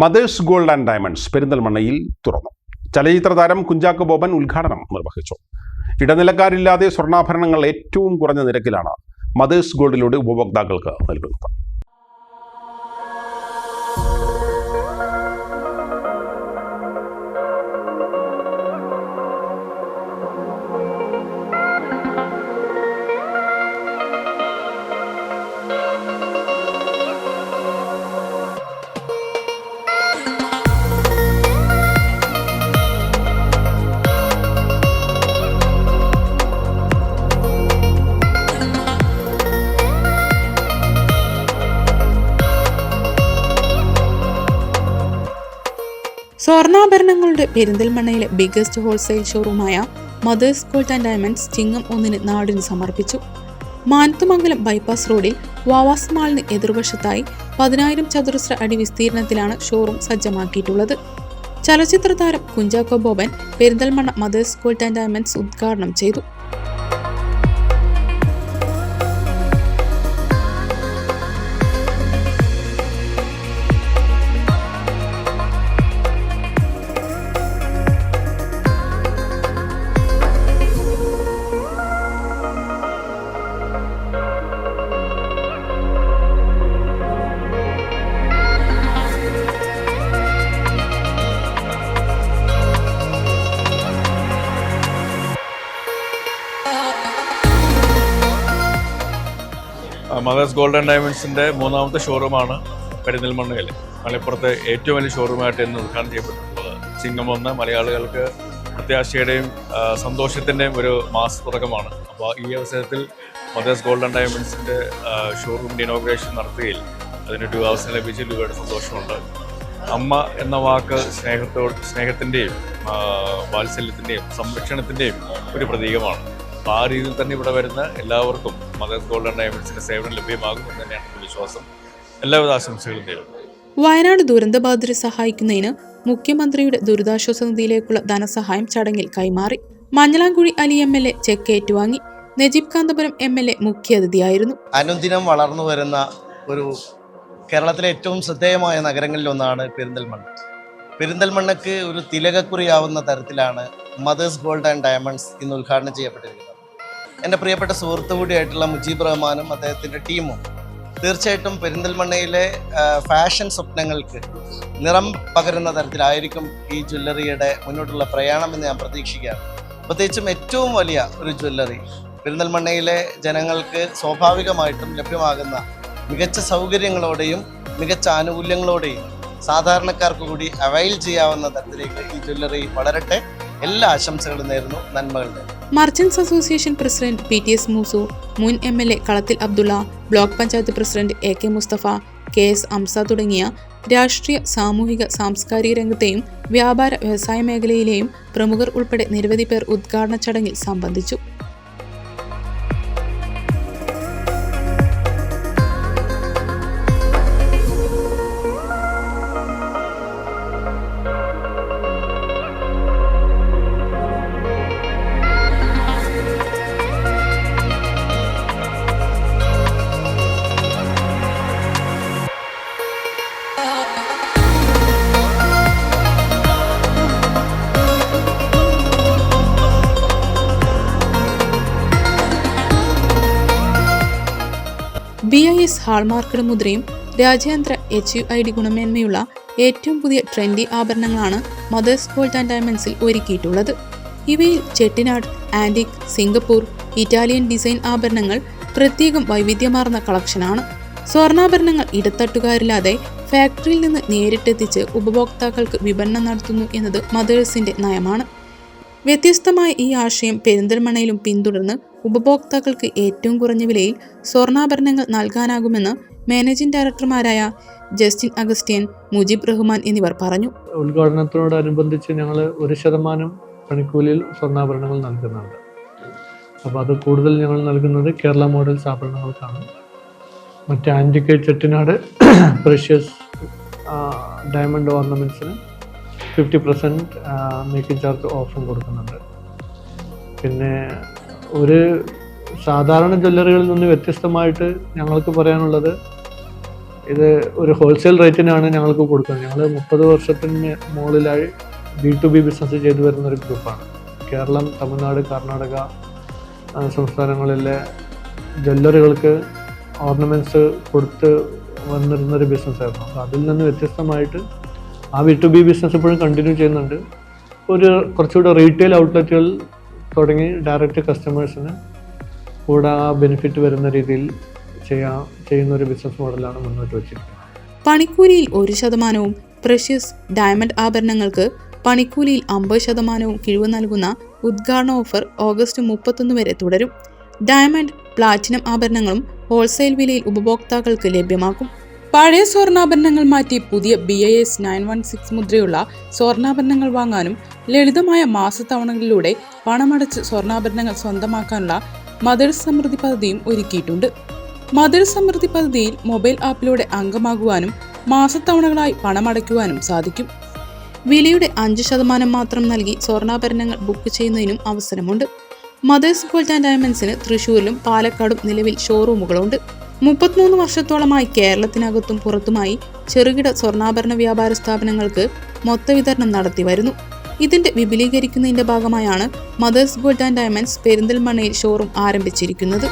Mothers gold and diamonds പെരിന്തൽമണ്ണയിൽ തുറന്നു. ചലച്ചിത്ര താരം കുഞ്ചാക്കോ ബോബൻ ഉദ്ഘാടനം നിർവഹിച്ചു. ഇടനിലക്കാരില്ലാതെ സ്വർണാഭരണങ്ങൾ ഏറ്റവും കുറഞ്ഞ നിരക്കിലാണ് മദേഴ്സ് ഗോൾഡിലൂടെ ഉപഭോക്താക്കൾക്ക് നൽകുന്നത്. സ്വർണാഭരണങ്ങളുടെ പെരിന്തൽമണ്ണയിലെ ബിഗസ്റ്റ് ഹോൾസെയിൽ ഷോറൂമായ മദേഴ്സ് ഗോൾഡ് ആൻഡ് ഡയമണ്ട്സ് ചിങ്ങം ഒന്നിന് നാടിന് സമർപ്പിച്ചു. മാനത്തുമംഗലം ബൈപ്പാസ് റോഡിൽ വാവാസ് മാളിന് എതിർവശത്തായി പതിനായിരം ചതുരശ്ര അടി വിസ്തീർണത്തിലാണ് ഷോറൂം സജ്ജമാക്കിയിട്ടുള്ളത്. ചലച്ചിത്ര താരം Kunchacko Boban Perinthalmanna Mother's Gold and Diamonds ഉദ്ഘാടനം ചെയ്തു. മദേഴ്സ് ഗോൾഡൻ ഡയമണ്ട്സിന്റെ മൂന്നാമത്തെ ഷോറൂമാണ് പെരിന്തൽമണ്ണയിൽ മലപ്പുറത്തെ ഏറ്റവും വലിയ ഷോറൂമായിട്ട് ഇന്ന് ഉദ്ഘാടനം ചെയ്യപ്പെട്ടിട്ടുള്ളത്. ചിങ്ങം ഒന്ന് മലയാളികൾക്ക് പ്രത്യാശയുടെയും സന്തോഷത്തിന്റെയും ഒരു മാസ തുടക്കമാണ് അപ്പോൾ ഈ അവസരത്തിൽ മദേഴ്സ് ഗോൾഡൻ ഡയമണ്ട്സിന്റെ ഷോറൂം ഇനോഗ്രേഷൻ നടത്തുകയിൽ അതിനൊരു അവസരം ലഭിച്ചതിൽ ഒരുപാട് സന്തോഷമുണ്ട്. അമ്മ എന്ന വാക്ക് സ്നേഹത്തോട് സ്നേഹത്തിന്റെയും വാത്സല്യത്തിന്റെയും സംരക്ഷണത്തിന്റെയും ഒരു പ്രതീകമാണ്. അപ്പോൾ ആ രീതിയിൽ തന്നെ ഇവിടെ വരുന്ന എല്ലാവർക്കും മദേഴ്സ് ഗോൾഡൻ ഡയമണ്ട്സിന്റെ സേവനം ലഭ്യമാകും എന്ന് തന്നെയാണ് വിശ്വാസം. എല്ലാവിധ ആശംസകളും നേരുന്നു. വയനാട് ദുരന്തബാധിതരെ സഹായിക്കുന്നതിന് മുഖ്യമന്ത്രിയുടെ ദുരിതാശ്വാസ നിധിയിലേക്കുള്ള ധനസഹായം ചടങ്ങിൽ കൈമാറി. Manjalamkuzhi Ali M L A cheque ഏറ്റുവാങ്ങി. Najeeb Kanthapuram M L A മുഖ്യാതിഥിയായിരുന്നു അനുദിനം വളർന്നു വരുന്ന ഒരു കേരളത്തിലെ ഏറ്റവും ശ്രദ്ധേയമായ നഗരങ്ങളിലൊന്നാണ് പെരിന്തൽമണ്ണ. പെരിന്തൽമണ്ണയ്ക്ക് ഒരു തിലകക്കുറിയാവുന്ന തരത്തിലാണ് മദേഴ്സ് ഗോൾഡ് ആൻഡ് ഡയമണ്ട്സ് ഇന്ന് ഉദ്ഘാടനം ചെയ്യപ്പെട്ടിരിക്കുന്നത്. എന്റെ പ്രിയപ്പെട്ട സുഹൃത്തു കൂടിയായിട്ടുള്ള മുജീബ് റഹ്മാനും അദ്ദേഹത്തിന്റെ ടീമും തീർച്ചയായിട്ടും പെരിന്തൽമണ്ണയിലെ ഫാഷൻ സ്വപ്നങ്ങൾക്ക് നിറം പകരുന്ന തരത്തിലായിരിക്കും ഈ ജ്വല്ലറിയുടെ മുന്നോട്ടുള്ള പ്രയാണം എന്ന് ഞാൻ പ്രതീക്ഷിക്കുകയാണ്. പ്രത്യേകിച്ചും ഏറ്റവും വലിയ ഒരു ജ്വല്ലറി പെരിന്തൽമണ്ണയിലെ ജനങ്ങൾക്ക് സ്വാഭാവികമായിട്ടും ലഭ്യമാകുന്ന മികച്ച സൗകര്യങ്ങളോടെയും മികച്ച ആനുകൂല്യങ്ങളോടെയും സാധാരണക്കാർക്ക് കൂടി അവൈൽ ചെയ്യാവുന്ന തരത്തിലേക്ക് ഈ ജ്വല്ലറി വളരട്ടെ. എല്ലാ ആശംസകളും നേരുന്നു. നന്മകൾ merchants association president P T S Moosu മുൻ M L A Kalathil Abdulla block panchayat president A K Musthafa K S Hamza തുടങ്ങിയ രാഷ്ട്രീയ സാമൂഹിക സാംസ്കാരിക രംഗത്തെയും വ്യാപാര വ്യവസായ മേഖലയിലെയും പ്രമുഖർ ഉൾപ്പെടെ നിരവധി പേർ ഉദ്ഘാടന ചടങ്ങിൽ സംബന്ധിച്ചു. ബി ഐ എസ് ഹാൾമാർക്കഡ് മുദ്രയും രാജ്യാന്തര എച്ച് യു ഐ ഡി ഗുണമേന്മയുള്ള ഏറ്റവും പുതിയ ട്രെൻഡി ആഭരണങ്ങളാണ് മദേഴ്സ് ഗോൾഡ് ആൻഡ് ഡയമണ്ട്സിൽ ഒരുക്കിയിട്ടുള്ളത്. ഇവയിൽ Chettinad antique Singapore Italian design ആഭരണങ്ങൾ പ്രത്യേകം വൈവിധ്യമാർന്ന കളക്ഷനാണ്. സ്വർണാഭരണങ്ങൾ ഇടത്തട്ടുകാരില്ലാതെ ഫാക്ടറിയിൽ നിന്ന് നേരിട്ടെത്തിച്ച് ഉപഭോക്താക്കൾക്ക് വിപണനം നടത്തുന്നു എന്നത് മദേഴ്സിന്റെ നയമാണ്. വ്യത്യസ്തമായ ഈ ആശയം പെരിന്തൽമണയിലും പിന്തുടർന്ന് ഉപഭോക്താക്കൾക്ക് ഏറ്റവും കുറഞ്ഞ വിലയിൽ സ്വർണാഭരണങ്ങൾ നൽകാനാകുമെന്ന് മാനേജിംഗ് ഡയറക്ടർമാരായ ജസ്റ്റിൻ അഗസ്റ്റ്യൻ മുജീബ് റഹ്മാൻ എന്നിവർ പറഞ്ഞു. ഉദ്ഘാടനത്തോടനുബന്ധിച്ച് ഞങ്ങൾ ഒരു ശതമാനം പണിക്കൂലിയിൽ സ്വർണാഭരണങ്ങൾ നൽകുന്നുണ്ട്. അപ്പോൾ അത് കൂടുതൽ ഞങ്ങൾ നൽകുന്നത് കേരള മോഡൽ ആഭരണങ്ങൾക്കാണ് മറ്റ് ആന്റിക്ക് ചെട്ടിനാട് പ്രഷ്യസ് ഡയമണ്ട് ഓർണമെന്റ്സിന് ഫിഫ്റ്റി പെർസെന്റ് മേക്കിംഗ് ചാർജ് ഓഫറും കൊടുക്കുന്നുണ്ട്. പിന്നെ ഒരു സാധാരണ ജ്വല്ലറികളിൽ നിന്ന് വ്യത്യസ്തമായിട്ട് ഞങ്ങൾക്ക് പറയാനുള്ളത് ഇത് ഒരു ഹോൾസെയിൽ റേറ്റിനാണ് ഞങ്ങൾക്ക് കൊടുക്കുന്നത്. ഞങ്ങൾ മുപ്പത് വർഷത്തിന് മുകളിലായി ബി ടു ബി ബിസിനസ് ചെയ്തു വരുന്ന ഒരു ഗ്രൂപ്പാണ് കേരളം തമിഴ്നാട് കർണാടക സംസ്ഥാനങ്ങളിലെ ജ്വല്ലറികൾക്ക് ഓർണമെന്റ്സ് കൊടുത്ത് വന്നിരുന്നൊരു ബിസിനസ്സായിരുന്നു അപ്പോൾ അതിൽ നിന്ന് വ്യത്യസ്തമായിട്ട് ആ ബി ടു ബി ബിസിനസ് ഇപ്പോഴും കണ്ടിന്യൂ ചെയ്യുന്നുണ്ട്. ഒരു കുറച്ചുകൂടെ റീറ്റെയിൽ ഔട്ട്ലെറ്റുകൾ തുടങ്ങി ഡയറക്റ്റ് കസ്റ്റമേഴ്സിന് കൂടെ ആ ബെനിഫിറ്റ് വരുന്ന രീതിയിൽ ചെയ്യാ ചെയ്യുന്ന ഒരു ബിസിനസ് മോഡലാണ് മുന്നോട്ട് വെച്ചിരിക്കുന്നത്. പണിക്കൂലിയിൽ ഒരു ശതമാനവും പ്രഷ്യസ് ഡയമണ്ട് ആഭരണങ്ങൾക്ക് പണിക്കൂലിയിൽ അമ്പത് ശതമാനവും കിഴിവ് നൽകുന്ന ഉദ്ഘാടന ഓഫർ ഓഗസ്റ്റ് മുപ്പത്തൊന്ന് വരെ തുടരും. ഡയമണ്ട് പ്ലാറ്റിനം ആഭരണങ്ങളും ഹോൾസെയിൽ വിലയിൽ ഉപഭോക്താക്കൾക്ക് ലഭ്യമാക്കും. പഴയ സ്വർണാഭരണങ്ങൾ മാറ്റി പുതിയ B I S nine one six മുദ്രയുള്ള സ്വർണാഭരണങ്ങൾ വാങ്ങാനും ലളിതമായ മാസത്തവണകളിലൂടെ പണമടച്ച് സ്വർണാഭരണങ്ങൾ സ്വന്തമാക്കാനുള്ള മദേഴ്സ് സമൃദ്ധി പദ്ധതിയും ഒരുക്കിയിട്ടുണ്ട്. മദേഴ്സ് സമൃദ്ധി പദ്ധതിയിൽ മൊബൈൽ ആപ്പിലൂടെ അംഗമാകുവാനും മാസത്തവണകളായി പണമടയ്ക്കുവാനും സാധിക്കും. വിലയുടെ അഞ്ച് ശതമാനം മാത്രം നൽകി സ്വർണാഭരണങ്ങൾ ബുക്ക് ചെയ്യുന്നതിനും അവസരമുണ്ട്. മദേഴ്സ് ഗോൾഡ് ആൻഡ് ഡയമണ്ട്സിന് തൃശൂരിലും പാലക്കാടും നിലവിൽ ഷോറൂമുകളുണ്ട്. മുപ്പത്തിമൂന്ന് വർഷത്തോളമായി കേരളത്തിനകത്തും പുറത്തുമായി ചെറുകിട സ്വർണാഭരണ വ്യാപാര സ്ഥാപനങ്ങൾക്ക് മൊത്തവിതരണം നടത്തി വരുന്നു. ഇതിന്റെ വിപുലീകരിക്കുന്നതിന്റെ ഭാഗമായാണ് മദേഴ്സ് ഗോൾഡ് ആൻഡ് ഡയമണ്ട്സ് പെരിന്തൽമണ്ണയിൽ ഷോറൂം ആരംഭിച്ചിരിക്കുന്നത്.